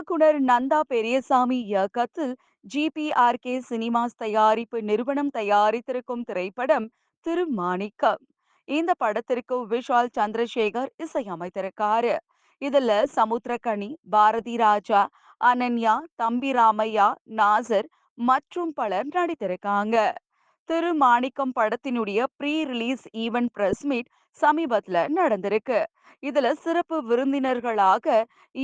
இயக்குனர் நந்தா பெரியசாமி இயக்கத்தில் ஜிபிஆர்கே சினிமாஸ் தயாரிப்பு நிறுவனம் தயாரித்திருக்கும் திரைப்படம் திருமாணிக்கம். இந்த படத்திற்கு விஷால் சந்திரசேகர் இசையமைத்திருக்காரு. இதுல சமுத்திரகனி பாரதி ராஜா அனன்யா தம்பி ராமையா நாசர் மற்றும் பலர் நடித்திருக்காங்க. திரு மாணிக்கம் படத்தினுடைய pre release event press meet சமீபத்துல நடந்திருக்கு. இதுல சிறப்பு விருந்தினர்களாக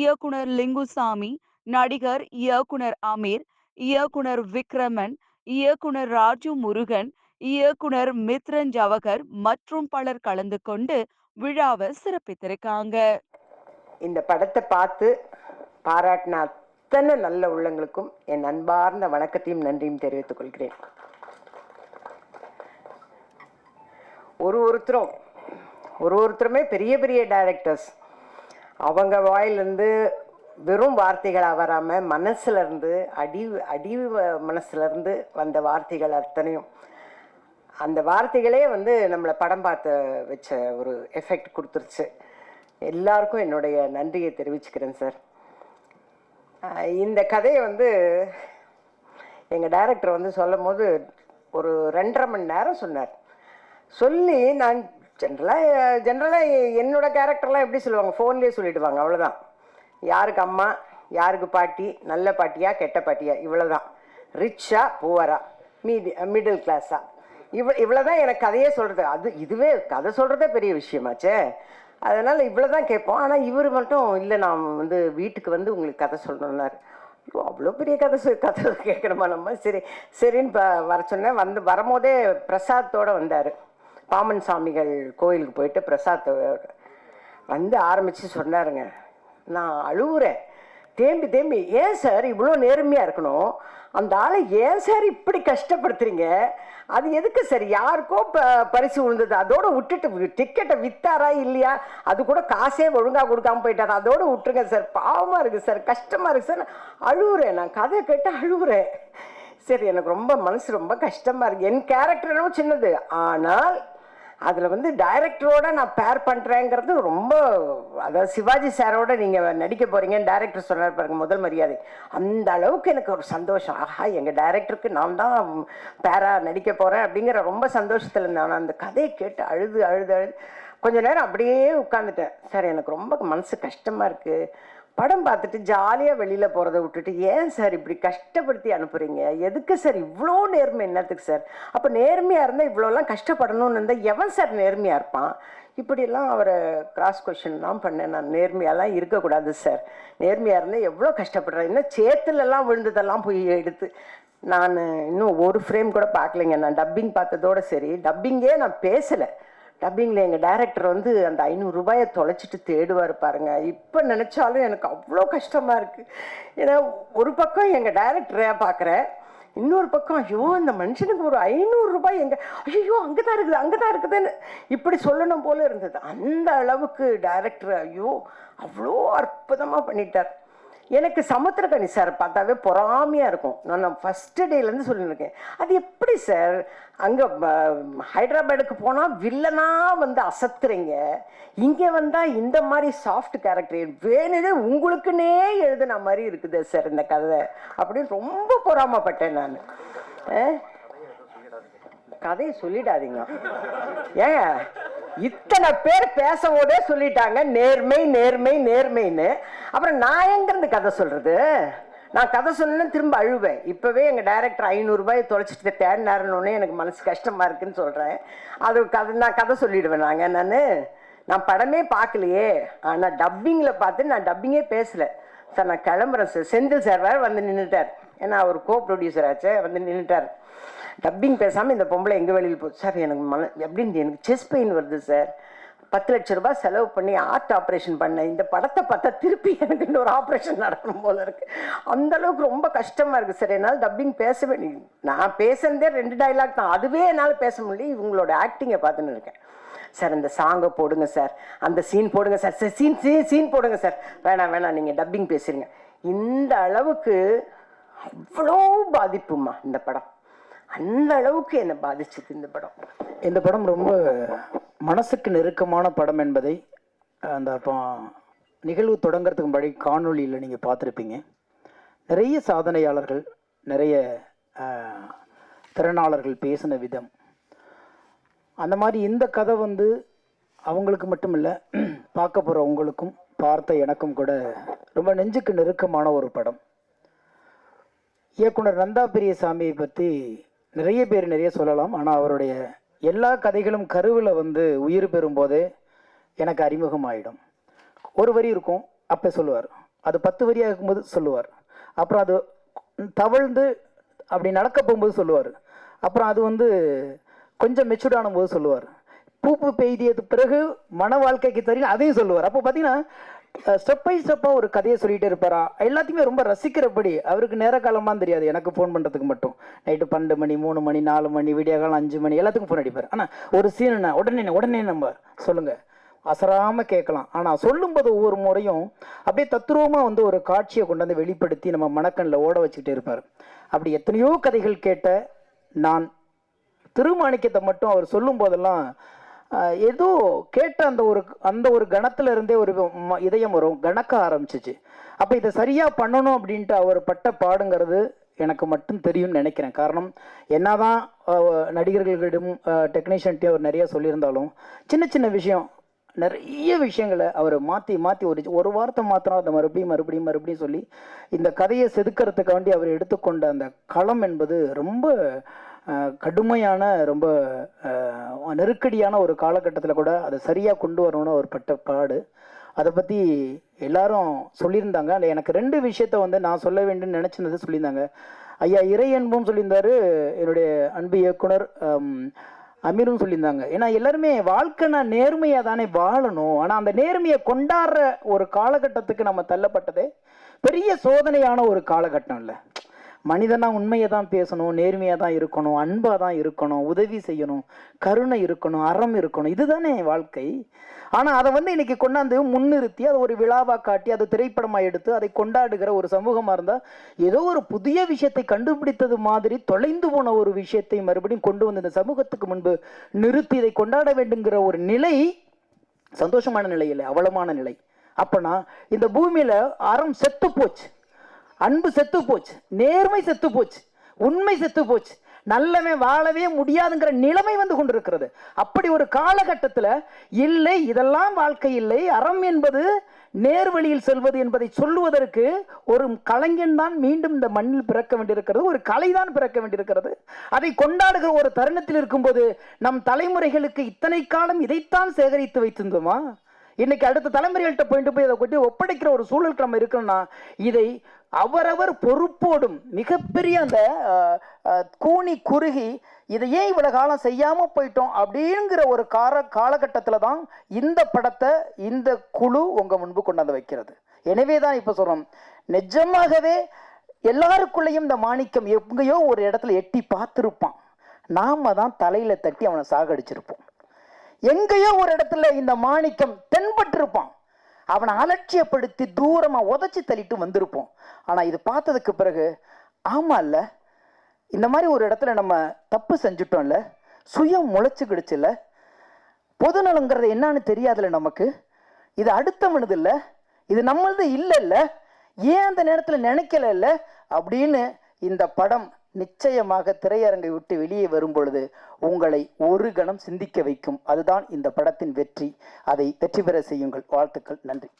இயக்குனர் லிங்குசாமி நடிகர் இயக்குனர் அமீர் இயக்குனர் விக்ரமன் இயக்குனர் ராஜு முருகன் இயக்குனர் மித்ரன் ஜவகர் மற்றும் பலர் கலந்து கொண்டு விழாவை சிறப்பித்திருக்காங்க. இந்த படத்தை பார்த்து பாராட்டின அத்தனை நல்ல உள்ளங்களுக்கும் என் அன்பார்ந்த வணக்கத்தையும் நன்றியும் தெரிவித்துக் கொள்கிறேன். ஒரு ஒருத்தரும் ஒரு ஒருத்தருமே பெரிய பெரிய டைரக்டர்ஸ் அவங்க வாயிலிருந்து வெறும் வார்த்தைகளாக வராமல் மனசுலேருந்து அடி அடி வ- மனசுலேருந்து வந்த வார்த்தைகள் அத்தனையும் அந்த வார்த்தைகளே வந்து நம்மளை படம் பார்த்து வச்ச ஒரு எஃபெக்ட் கொடுத்துருச்சு. எல்லாருக்கும் என்னுடைய நன்றியை தெரிவிச்சுக்கிறேன் சார் இந்த கதையை வந்து எங்கள் டைரக்டர் வந்து சொல்லும் போது ஒரு ரெண்டரை மணி நேரம் சொன்னார். சொல்லி நான் ஜென்ரலாக ஜென்ரலாக என்னோட கேரக்டர்லாம் எப்படி சொல்லுவாங்க? ஃபோன்லேயே சொல்லிடுவாங்க அவ்வளோதான் யாருக்கு அம்மா யாருக்கு பாட்டி நல்ல பாட்டியா கெட்ட பாட்டியா? இவ்வளோதான் ரிச்சா புவரா மீதி மிடில் கிளாஸா இவ்வளோ இவ்வளோதான் எனக்கு கதையே சொல்கிறது அது இதுவே கதை சொல்கிறதே பெரிய விஷயமாச்சே. அதனால் இவ்வளோ தான் கேட்போம். ஆனால் இவர் மட்டும் இல்லை நான் வந்து வீட்டுக்கு வந்து உங்களுக்கு கதை சொல்லணுன்னாரு ஐயோ அவ்வளோ பெரிய கதை சொல் கதை கேட்கணுமா நம்ம? சரி சரின்னு ப வர சொன்னேன். வந்து வரும்போதே பிரசாத்தோட வந்தார். பாமன் சாமிகள் கோயிலுக்கு போயிட்டு பிரசாத்தோட வந்து ஆரம்பித்து சொன்னாருங்க. நான் அழுகுறேன் தேம்பி தேம்பி. ஏன் சார் இவ்வளோ நேர்மையாக இருக்கணும்? அந்த ஆளை ஏன் சார் இப்படி கஷ்டப்படுத்துறீங்க? அது எதுக்கு சார்? யாருக்கோ ப பரிசு விழுந்தது அதோடு விட்டுட்டு டிக்கெட்டை விற்றாரா இல்லையா? அது கூட காசே ஒழுங்காக கொடுக்காம போயிட்டாரு? அதோடு விட்டுருங்க சார். பாவமாக இருக்குது சார். கஷ்டமாக இருக்குது சார். அழுகுறேன் நான் கதை கேட்டு அழுகுறேன் சரி எனக்கு ரொம்ப மனசு ரொம்ப கஷ்டமாக இருக்குது என் கேரக்டரும் சின்னது. ஆனால் அதில் வந்து டைரக்டரோட நான் பேர் பண்ணுறேங்கிறது ரொம்ப அதாவது சிவாஜி சாரோட நீங்கள் நடிக்க போகிறீங்கன்னு டைரக்டர் சொன்னார் பாருங்க முதல் மரியாதை. அந்த அளவுக்கு எனக்கு ஒரு சந்தோஷம். ஆஹா எங்கள் டைரக்டருக்கு நான் தான் பேராக நடிக்க போகிறேன் அப்படிங்கிற ரொம்ப சந்தோஷத்தில் இருந்தேன் நான் அந்த கதையை கேட்டு அழுது அழுது அழுது கொஞ்ச நேரம் அப்படியே உட்காந்துட்டேன் சார் எனக்கு ரொம்ப மனசு கஷ்டமாக இருக்குது படம் பார்த்துட்டு ஜாலியாக வெளியில் போகிறத விட்டுட்டு ஏன் சார் இப்படி கஷ்டப்படுத்தி அனுப்புகிறீங்க எதுக்கு சார் இவ்வளோ நேர்மை? என்னத்துக்கு சார்? அப்போ நேர்மையாக இருந்தால் இவ்வளோலாம் கஷ்டப்படணும்னு இருந்தால் எவன் சார் நேர்மையாக இருப்பான்? இப்படியெல்லாம் அவரை கிராஸ் கொஷின்லாம் பண்ணேன். நான் நேர்மையாலாம் இருக்கக்கூடாது சார். நேர்மையாக இருந்தால் எவ்வளோ கஷ்டப்படுறேன் இன்னும் சேத்துலலாம் விழுந்ததெல்லாம் போய் எடுத்து. நான் இன்னும் ஒரு ஃப்ரேம் கூட பார்க்கலைங்க. நான் டப்பிங் பார்த்ததோட சரி. டப்பிங்கே நான் பேசலை. டப்பிங்கில் எங்கள் டைரக்டர் வந்து அந்த ஐநூறு ரூபாயை தொலைச்சிட்டு தேடுவார் பாருங்க. இப்போ நினச்சாலும் எனக்கு அவ்வளோ கஷ்டமாக இருக்குது ஏன்னா ஒரு பக்கம் எங்கள் டைரக்டரை பார்க்குறேன் இன்னொரு பக்கம் ஐயோ அந்த மனுஷனுக்கு ஒரு ஐநூறு ரூபாய் எங்கே ஐயோ அங்கே தான் இருக்குது அங்கே தான் இருக்குதுன்னு இப்படி சொல்லணும் போல இருந்தது. அந்த அளவுக்கு டைரக்டர் ஐயோ அவ்வளோ அற்புதமாக பண்ணிட்டார். எனக்கு சமுத்திரக்கனி சார் பார்த்தாவே பொறாமையாக இருக்கும். நான் ஃபஸ்ட்டு டேலேருந்து சொல்லியிருக்கேன் அது எப்படி சார் அங்கே ஹைதராபாடுக்கு போனால் வில்லனாக வந்து அசத்துறீங்க. இங்கே வந்தால் இந்த மாதிரி சாஃப்ட் கேரக்டர் வேணுதே உங்களுக்குன்னே எழுதுன மாதிரி இருக்குது சார் இந்த கதை. அப்படின்னு ரொம்ப பொறாமப்பட்டேன் நான். கதையை சொல்லிடாதீங்க. ஏங்க? இத்தனை பேர் பேசவோடே சொல்லிட்டாங்க நேர்மை நேர்மை நேர்மைன்னு. அப்புறம் நான் எங்கேருந்து கதை சொல்றது? நான் கதை சொன்னேன்னு திரும்ப அழுவேன். இப்போவே எங்கள் டைரக்டர் ஐநூறுரூபாய் தொலைச்சிட்டு தேடினாருன்னு எனக்கு மனசு கஷ்டமாக இருக்குன்னு சொல்கிறேன் அது கதை நான் கதை சொல்லிடுவேன் நாங்கள் நான் நான் படமே பார்க்கலையே. ஆனால் டப்பிங்கில் பார்த்து நான் டப்பிங்கே பேசலை. சார் நான் கிளம்புறேன் சார். செந்தில் சார் வேறு வந்து நின்றுட்டார் ஏன்னா அவர் கோ ப்ரொடியூசர் ஆச்சு வந்து நின்றுட்டார் டப்பிங் பேசாமல் இந்த பொம்பளை எங்கே வெளியில் போச்சு? சார் எனக்கு மன எப்படின்னு எனக்கு செஸ்ட் பெயின் வருது சார் பத்து லட்ச ரூபாய் செலவு பண்ணி ஆர்ட் ஆப்ரேஷன் பண்ணேன். இந்த படத்தை பார்த்தா திருப்பி எனக்கு இன்னொரு ஆப்ரேஷன் நடக்கணும் போல இருக்கு. அந்த அளவுக்கு ரொம்ப கஷ்டமாக இருக்குது சார் என்னால் டப்பிங் பேசவே நீ- நான் பேசுனதே ரெண்டு டைலாக் தான். அதுவே என்னால் பேச முடியல. இவங்களோட ஆக்டிங்கை பார்த்துன்னு இருக்கேன். சார் இந்த சாங்கை போடுங்க சார் அந்த சீன் போடுங்க sir sir scene scene scene போடுங்க சார் வேணாம் வேணாம். நீங்கள் டப்பிங் பேசுறீங்க இந்த அளவுக்கு அவ்வளோ பாதிப்புமா இந்த படம். அந்த அளவுக்கு என்னை பாதிச்சது இந்த படம். இந்த படம் ரொம்ப மனசுக்கு நெருக்கமான படம் என்பதை அந்த அப்போ நிகழ்வு தொடங்கிறதுக்கு முன்னாடி காணொலியில் நீங்கள் பார்த்துருப்பீங்க. நிறைய சாதனையாளர்கள் நிறைய திறனாளர்கள் பேசின விதம். அந்த மாதிரி இந்த கதை வந்து அவங்களுக்கு மட்டும் இல்லை பார்க்க போகிற உங்களுக்கும் பார்த்த எனக்கும் கூட ரொம்ப நெஞ்சுக்கு நெருக்கமான ஒரு படம். இயக்குனர் நந்தா பெரியசாமியை பற்றி நிறைய பேர் நிறைய சொல்லலாம் ஆனால் அவருடைய எல்லா கதைகளும் கருவில் வந்து உயிர் பெறும்போதே எனக்கு அறிமுகம் ஆகிடும் ஒரு வரி இருக்கும் அப்போ சொல்லுவார். அது பத்து வரியாக இருக்கும்போது சொல்லுவார். அப்புறம் அது தவழ்ந்து அப்படி நடக்க போகும்போது சொல்லுவார். அப்புறம் அது வந்து கொஞ்சம் மெச்சூர்டான போது சொல்லுவார். பூப்பு பெய்தியது பிறகு மன வாழ்க்கைக்கு தெரியும் அதையும் சொல்லுவார். அப்போ பார்த்தீங்கன்னா ஸ்டெப் பை ஸ்டெப்பாக ஒரு கதையை சொல்லிகிட்டே இருப்பாரா? எல்லாத்தையுமே ரொம்ப ரசிக்கிறபடி. அவருக்கு நேர காலமாக தெரியாது. எனக்கு ஃபோன் பண்ணுறதுக்கு மட்டும். நைட்டு பன்னெண்டு மணி மூணு மணி நாலு மணி விடிய காலம் அஞ்சு மணி எல்லாத்துக்கும் ஃபோன் அடிப்பார். ஆனால் ஒரு சீனுனா உடனே உடனே நம்ம சொல்லுங்கள் அசராமல் கேட்கலாம். ஆனால் சொல்லும்போது ஒவ்வொரு முறையும் அப்படியே தத்ரூபமாக வந்து ஒரு காட்சியை கொண்டு வந்து வெளிப்படுத்தி நம்ம மணக்கண்ணில் ஓட வச்சுக்கிட்டே இருப்பார். அப்படி எத்தனையோ கதைகள் கேட்ட நான் திருமாணிக்கத்தை மட்டும் அவர் சொல்லும் போதெல்லாம் ஏதோ கேட்ட அந்த ஒரு அந்த ஒரு கணத்துல இருந்தே ஒரு இதயம் வரும் கணக்க ஆரம்பிச்சிச்சு. அப்போ இதை சரியாக பண்ணணும் அப்படின்ட்டு அவர் பட்ட பாடுங்கிறது எனக்கு மட்டும் தெரியும்னு நினைக்கிறேன். காரணம் என்னதான் தான் நடிகர்களிடம் டெக்னீஷியன்ட்டையும் அவர் நிறைய சொல்லியிருந்தாலும் சின்ன சின்ன விஷயம் நிறைய விஷயங்களை அவர் மாற்றி மாற்றி ஒரு ஒரு வார்த்தை மாத்திரம் அதை மறுபடியும் மறுபடியும் மறுபடியும் சொல்லி இந்த கதையை செதுக்கிறதுக்காண்டி அவர் எடுத்துக்கொண்ட அந்த களம் என்பது ரொம்ப கடுமையான ரொம்ப நெருக்கடியான ஒரு காலகட்டத்தில் கூட அதை சரியாக கொண்டு வரணும்னு அவர் பட்ட பாடு. அதை பற்றி எல்லாரும் சொல்லியிருந்தாங்க. அதில் எனக்கு ரெண்டு விஷயத்த வந்து நான் சொல்ல வேண்டும் நினச்சிருந்தது சொல்லியிருந்தாங்க. ஐயா இறை அன்பும் சொல்லியிருந்தாரு என்னுடைய அன்பு இயக்குனர் அமீரும் சொல்லியிருந்தாங்க. ஏன்னா எல்லாருமே வாழ்க்கை நான் நேர்மையாக தானே வாழணும். ஆனால் அந்த நேர்மையை கொண்டாடுற ஒரு காலகட்டத்துக்கு நம்ம தள்ளப்பட்டதே பெரிய சோதனையான ஒரு காலகட்டம் இல்லை. மனிதனா உண்மையை தான் பேசணும் நேர்மையாக தான் இருக்கணும் அன்பாக தான் இருக்கணும் உதவி செய்யணும் கருணை இருக்கணும் அறம் இருக்கணும். இதுதானே வாழ்க்கை. ஆனால் அதை வந்து இன்னைக்கு கொண்டாந்து முன்னிறுத்தி அதை ஒரு விழாவாக காட்டி அதை திரைப்படமாக எடுத்து அதை கொண்டாடுகிற ஒரு சமூகமாக இருந்தால் ஏதோ ஒரு புதிய விஷயத்தை கண்டுபிடித்தது மாதிரி தொலைந்து போன ஒரு விஷயத்தை மறுபடியும் கொண்டு வந்து இந்த சமூகத்துக்கு முன்பு நிறுத்தி இதை கொண்டாட வேண்டுங்கிற ஒரு நிலை சந்தோஷமான நிலை இல்லை அவலமான நிலை. அப்பனா இந்த பூமியில் அறம் செத்து போச்சு. அன்பு செத்து போச்சு நேர்மை செத்து போச்சு உண்மை செத்து போச்சு. நல்லவன் வாழவே முடியாதுங்கிற நிலைமை வந்து கொண்டிருக்கிறது. அப்படி ஒரு காலகட்டத்தில் இல்லை இதெல்லாம் வாழ்க்கை இல்லை அறம் என்பது நேர்வழியில் செல்வது என்பதை சொல்லுவதற்கு ஒரு கலைஞன் தான் மீண்டும் இந்த மண்ணில் பிறக்க வேண்டியிருக்கிறது ஒரு கலை தான் பிறக்க வேண்டியிருக்கிறது. அதை கொண்டாடுகிற ஒரு தருணத்தில் இருக்கும்போது நம் தலைமுறைகளுக்கு இத்தனை காலம் இதைத்தான் சேகரித்து வைத்திருந்தோமா? இன்னைக்கு அடுத்த தலைமுறைகள்கிட்ட போயிட்டு போய் அதை கொட்டி ஒப்படைக்கிற ஒரு சூழலுக்கு நம்ம இருக்கணும்னா இதை அவரவர் பொறுப்போடும் மிகப்பெரிய அந்த கூணி கூனி குறுகி இதை ஏன் இவ்வளவு காலம் செய்யாமல் போயிட்டோம் அப்படிங்கிற ஒரு கார காலகட்டத்தில் தான் இந்த படத்தை இந்த குழு உங்கள் முன்பு கொண்டாந்து வைக்கிறது. எனவே தான் இப்போ சொல்கிறோம் நிஜமாகவே எல்லாருக்குள்ளேயும் இந்த மாணிக்கம் எங்கேயோ ஒரு இடத்துல எட்டி பார்த்துருப்பான். நாம தான் தலையில் தட்டி அவனை சாகடிச்சிருப்போம். எங்கேயோ ஒரு இடத்துல இந்த மாணிக்கம் தென்பட்டிருப்பான். அவனை அலட்சியப்படுத்தி தூரமாக உதச்சி தள்ளிட்டு வந்திருப்போம். ஆனால் இது பார்த்ததுக்கு பிறகு ஆமா இல்ல இந்த மாதிரி ஒரு இடத்துல நம்ம தப்பு செஞ்சுட்டோம்ல சுயம் முளைச்சுக்கிடுச்சுல்ல பொதுநலங்கிறது என்னன்னு தெரியாதுல்ல நமக்கு. இது அடுத்தவனது இல்லை இது நம்மளது இல்லைல்ல ஏன் அந்த நேரத்தில் நினைக்கல இல்லை அப்படின்னு இந்த படம் நிச்சயமாக திரையரங்கை விட்டு வெளியே வரும் பொழுது உங்களை ஒரு கணம் சிந்திக்க வைக்கும். அதுதான் இந்த படத்தின் வெற்றி. அதை வெற்றி பெற செய்யுங்கள். வாழ்த்துக்கள். நன்றி.